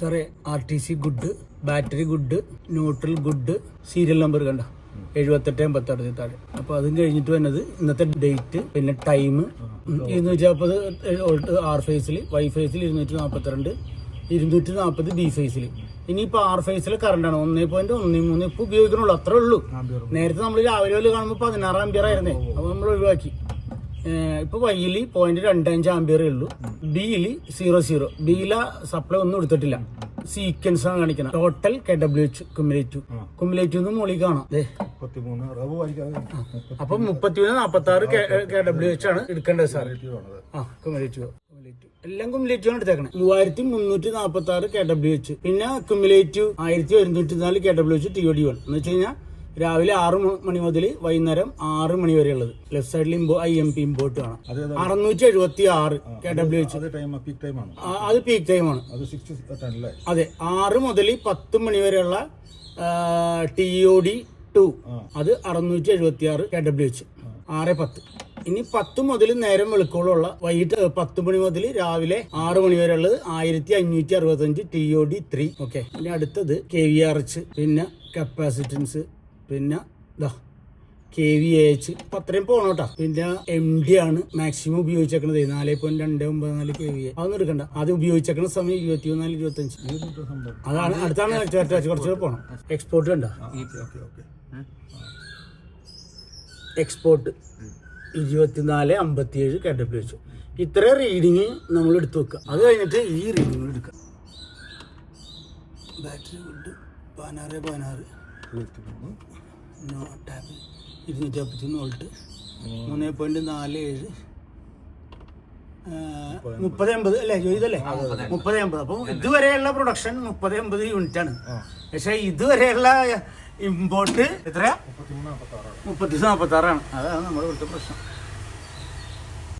സാറേ R T C good battery good neutral good serial number കണ്ട? എഴുപത്തെട്ട് എൺപത്തി താഴെ. അപ്പോൾ അതും കഴിഞ്ഞിട്ട് വന്നത് ഇന്നത്തെ ഡേറ്റ് പിന്നെ ടൈം ഇരുന്നൂറ്റി നാൽപ്പത് ആർ ഫേസിൽ വൈ ഫേസിൽ ഇരുന്നൂറ്റി നാൽപ്പത്തിരണ്ട് ഇരുന്നൂറ്റി നാൽപ്പത് ബി ഫേസിൽ ഇനിയിപ്പോൾ ആർ ഫേസിൽ കറണ്ടാണ് ഒന്നേ പോയിന്റ് ഒന്നേ മൂന്ന് ഇപ്പോൾ ഉപയോഗിക്കണുള്ളൂ. അത്രേ ഉള്ളൂ. നേരത്തെ നമ്മൾ രാവിലെ കാണുമ്പോൾ പതിനാറ് ആംബിയർ ആയിരുന്നേ. അപ്പോൾ നമ്മൾ ഒഴിവാക്കി. ഇപ്പൊ വൈയിൽ പോയിന്റ് രണ്ടഞ്ച് ആംബിയറേ ഉള്ളൂ. ബിയിൽ സീറോ സീറോ ബിയിലെ സപ്ലൈ ഒന്നും എടുത്തിട്ടില്ല. സീക്വൻസ് ആണ് കാണിക്കണം. ടോട്ടൽ കെ ഡബ്ല്യു എച്ച് കുമ്പലേറ്റു കുമ്പലേറ്റു മുകളിൽ കാണാം. അപ്പൊ മുപ്പത്തിമൂന്ന് നാപ്പത്തി ആറ് കെ ഡബ്ല്യു എച്ച് ആണ് എടുക്കേണ്ടത് സാർ ആ കുമുലേറ്റീവ് എല്ലാം കുമുലേറ്റീവ് ആണ് എടുത്തേക്കണം. മൂവായിരത്തി മുന്നൂറ്റി നാപ്പത്തി ആറ് കെ ഡബ്ല്യു എച്ച് പിന്നെ കുമുലേറ്റീവ് ആയിരത്തി ഒരുന്നൂറ്റി നാല് K W H T O D one എന്ന് വെച്ച് കഴിഞ്ഞാൽ രാവിലെ ആറ് മണി മുതൽ വൈകുന്നേരം ആറ് മണി വരെ ഉള്ളത് ലെഫ്റ്റ് സൈഡിൽ ഇമ്പോ ഐ എം പി ഇമ്പോർട്ട് കാണാം അതേതാ? അറുന്നൂറ്റി എഴുപത്തി ആറ് കെ ഡബ്ല്യു എച്ച് അത് പീക്ക് ടൈമാണ് അത് പീക്ക് ടൈമാണ് അത് ആറ് മുതൽ പത്ത് മണി വരെയുള്ള ടി ഒ ഡി ടു അത് അറുന്നൂറ്റി എഴുപത്തി ആറ് കെ ഡബ്ല്യു എച്ച് ആറ് പത്ത്. ഇനി പത്ത് മുതൽ നേരം വെളുക്കോളുള്ള വൈകിട്ട് പത്ത് മണി മുതൽ രാവിലെ ആറ് മണി വരെ ഉള്ളത് ആയിരത്തി അഞ്ഞൂറ്റി അറുപത്തി അഞ്ച് T O D three okay ഇനി അടുത്തത് കെ വി ആർ എച്ച് പിന്നെ കപ്പാസിറ്റൻസ് പിന്നെ ഇതാ കെ വി എച്ച് അപ്പം അത്രയും പോണോട്ടാ. കേട്ടോ പിന്നെ എം ഡി ആണ് മാക്സിമം ഉപയോഗിച്ചേക്കണത്. നാല് പോയിന്റ് രണ്ട് ഒമ്പത് നാല് കെ വി അതൊന്നും എടുക്കണ്ട. അത് ഉപയോഗിച്ചേക്കണ സമയം ഇരുപത്തി നാല് ഇരുപത്തി അഞ്ച് അതാണ് അടുത്താണ് കുറച്ചുകൂടെ കുറച്ച് പോണം. എക്സ്പോർട്ട് കണ്ട എക്സ്പോർട്ട് ഇരുപത്തി നാല് എക്സ്പോർട്ട് ഇരുപത്തിനാല് അമ്പത്തിയേഴ് കെ ഡബ്ല്യു എച്ച് ഇത്ര റീഡിങ് നമ്മൾ എടുത്തു വെക്കുക അത് കഴിഞ്ഞിട്ട് ഈ റീഡിങ് എടുക്കുക ബാറ്ററി ഉണ്ട് പതിനാറ് പതിനാറ്. നോ ടാപ്പ് ഇരുന്നൂറ്റി അമ്പത്തിയൊന്ന് വോൾട്ട്. മൂന്ന് പോയിന്റ് നാല് ഏഴ്. മുപ്പത് എൺപത് അല്ലേ? ഇതല്ലേ മുപ്പത് എൺപത് അപ്പം ഇതുവരെയുള്ള പ്രൊഡക്ഷൻ മുപ്പത് എൺപത് യൂണിറ്റ് ആണ് പക്ഷെ ഇതുവരെയുള്ള ഇമ്പോർട്ട് എത്രയാ? മുപ്പത്തി നാൽപ്പത്തി ആറാണ് അതാണ് നമ്മുടെ ഇവിടുത്തെ പ്രശ്നം.